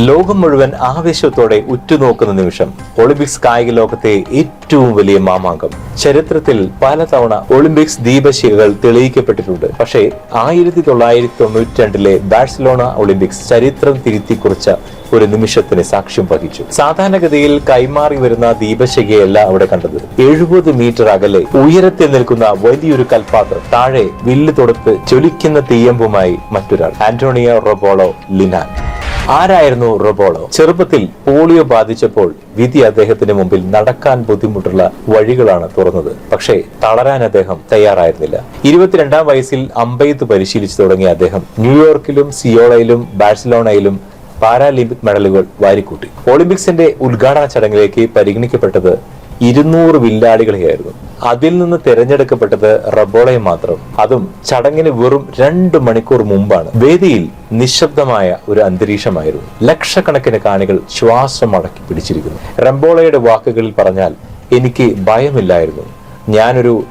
ലോകം മുഴുവൻ ആവേശത്തോടെ ഉറ്റുനോക്കുന്ന നിമിഷം ഒളിമ്പിക്സ് കായിക ലോകത്തെ ഏറ്റവും വലിയ മാമാങ്കം. ചരിത്രത്തിൽ പലതവണ ഒളിമ്പിക്സ് ദീപശിഖകൾ തെളിയിക്കപ്പെട്ടിട്ടുണ്ട്. പക്ഷേ ആയിരത്തി തൊള്ളായിരത്തി തൊണ്ണൂറ്റി രണ്ടിലെ ബാഴ്സലോണ ഒളിമ്പിക്സ് ചരിത്രം തിരുത്തി കുറിച്ച ഒരു നിമിഷത്തിന് സാക്ഷ്യം വഹിച്ചു. സാധാരണഗതിയിൽ കൈമാറി വരുന്ന ദീപശിഖയല്ല അവിടെ കണ്ടത്. എഴുപത് മീറ്റർ അകലെ ഉയരത്തിൽ നിൽക്കുന്ന വലിയൊരു കൽപാത്രം താഴെ വില്ല് തൊടുത്ത് ചൊലിക്കുന്ന തീയമ്പുമായി മറ്റൊരാൾ ആന്റോണിയോ റൊബോളോ ലിനാൻ. ആരായിരുന്നു റൊബോളോ? ചെറുപ്പത്തിൽ പോളിയോ ബാധിച്ചപ്പോൾ വിധി അദ്ദേഹത്തിന് മുമ്പിൽ നടക്കാൻ ബുദ്ധിമുട്ടുള്ള വഴികളാണ് തുറന്നത്. പക്ഷേ തളരാൻ അദ്ദേഹം തയ്യാറായിരുന്നില്ല. ഇരുപത്തിരണ്ടാം വയസ്സിൽ അമ്പെയ്ത്ത് പരിശീലിച്ചു തുടങ്ങിയ അദ്ദേഹം ന്യൂയോർക്കിലും സിയോളയിലും ബാഴ്സലോണയിലും പാരാലിമ്പിക് മെഡലുകൾ വാരിക്കൂട്ടി. ഒളിമ്പിക്സിന്റെ ഉദ്ഘാടന ചടങ്ങിലേക്ക് പരിഗണിക്കപ്പെട്ടത് ഇരുന്നൂറ് വില്ലാളികളെയായിരുന്നു. അതിൽ നിന്ന് തിരഞ്ഞെടുക്കപ്പെട്ടത് റബോളയെ മാത്രം. അതും ചടങ്ങിന് വെറും രണ്ട് മണിക്കൂർ മുമ്പാണ്. വേദിയിൽ നിശബ്ദമായ ഒരു അന്തരീക്ഷമായിരുന്നു. ലക്ഷക്കണക്കിന് കാണികൾ ശ്വാസം അടക്കി പിടിച്ചിരിക്കുന്നു. റംബോളയുടെ വാക്കുകളിൽ പറഞ്ഞാൽ എനിക്ക് ഭയമില്ലായിരുന്നു. ഞാനൊരു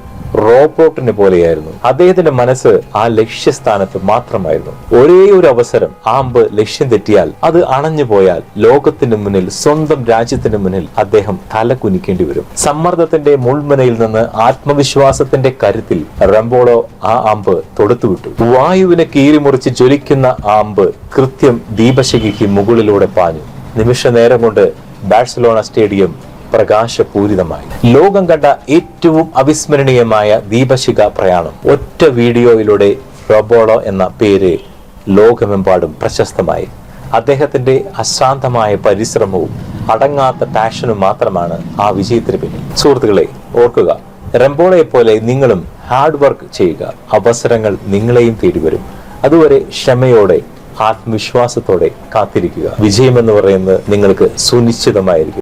റോബോട്ടിനെ പോലെയായിരുന്നു. അദ്ദേഹത്തിന്റെ മനസ്സ് ആ ലക്ഷ്യസ്ഥാനത്ത് മാത്രമായിരുന്നു. ഒരേ ഒരു അവസരം ആ അമ്പ് ലക്ഷ്യം തെറ്റിയാൽ അത് അണഞ്ഞു പോയാൽ ലോകത്തിന് മുന്നിൽ സ്വന്തം രാജ്യത്തിന് മുന്നിൽ അദ്ദേഹം തല കുനിക്കേണ്ടി വരും. സമ്മർദ്ദത്തിന്റെ മുൾമുനയിൽ നിന്ന് ആത്മവിശ്വാസത്തിന്റെ കരുത്തിൽ റംബോളോ ആ അമ്പ് തൊടുത്തുവിട്ടു. വായുവിനെ കീറിമുറിച്ച് ജ്വലിക്കുന്ന ആ അമ്പ് കൃത്യം ദീപശിഖയ്ക്ക് മുകളിലൂടെ പാഞ്ഞു. നിമിഷ നേരം കൊണ്ട് ബാഴ്സലോണ സ്റ്റേഡിയം പ്രകാശപൂരിതമായി. ലോകം കണ്ട ഏറ്റവും അവിസ്മരണീയമായ ദീപശിഖ പ്രയാണം. ഒറ്റ വീഡിയോയിലൂടെ റൊബോളോ എന്ന പേര് ലോകമെമ്പാടും പ്രശസ്തമായി. അദ്ദേഹത്തിന്റെ അശാന്തമായ പരിശ്രമവും അടങ്ങാത്ത പാഷനും മാത്രമാണ് ആ വിജയത്തിന് പിന്നിൽ. സുഹൃത്തുക്കളെ ഓർക്കുക റംബോളയെ പോലെ നിങ്ങളും ഹാർഡ് വർക്ക് ചെയ്യുക. അവസരങ്ങൾ നിങ്ങളെയും തേടി വരും. അതുവരെ ക്ഷമയോടെ ആത്മവിശ്വാസത്തോടെ കാത്തിരിക്കുക. വിജയം എന്ന് പറയുന്നത് നിങ്ങൾക്ക് സുനിശ്ചിതമായിരിക്കും.